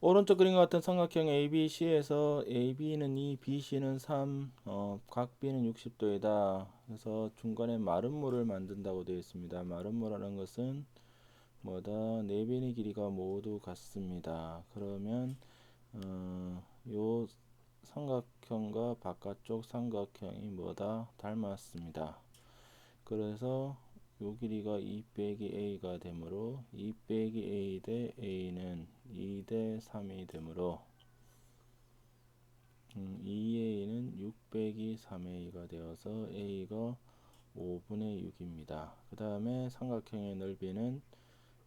오른쪽 그림과 같은 삼각형 ABC에서 AB는 2, BC는 3, 어, 각 B는 60도이다. 그래서 중간에 마름모를 만든다고 되어 있습니다. 마름모라는 것은 뭐다? 네 변의 길이가 모두 같습니다. 그러면 어, 요 삼각형과 바깥쪽 삼각형이 뭐다? 닮았습니다. 그래서 요 길이가 2 빼기 a가 되므로 2 빼기 a 대 a는 2대 3이 되므로 음, 2a는 6 빼기 3a가 되어서 a가 5분의 6입니다. 그 다음에 삼각형의 넓이는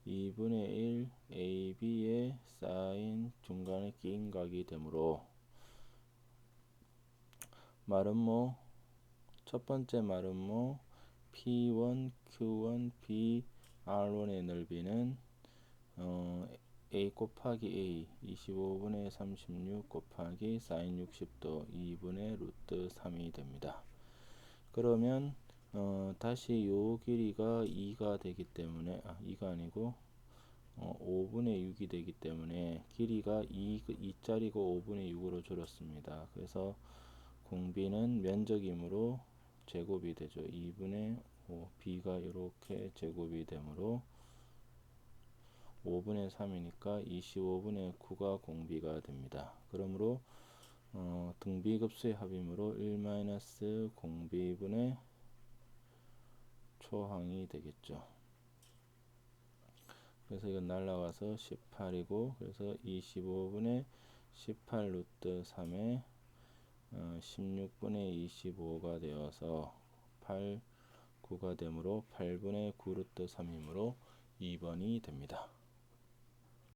2분의 1 AB에 쌓인 중간에 낀 각이 되므로 마름모 첫 번째 마름모 P1, Q1, B, R1의 넓이는 어, A 곱하기 A 25분의 36 곱하기 사인 60도 2분의 루트 3이 됩니다. 그러면 어, 다시 요 길이가 2가 되기 때문에 아 2가 아니고 어, 5분의 6이 되기 때문에 길이가 2, 2짜리고 5분의 6으로 줄었습니다. 그래서 공비는 면적이므로 제곱이 되죠. 2분의 5, b가 이렇게 제곱이 되므로 5분의 3이니까 25분의 9가 공비가 됩니다. 그러므로 어, 등비급수의 합이므로 1 공비분의 초항이 되겠죠. 그래서 이건 날라가서 18이고 그래서 25분의 18 루트 3에 어, 16분의 25가 되어서 8, 9가 되므로 8분의 9 루트 3이므로 2번이 됩니다.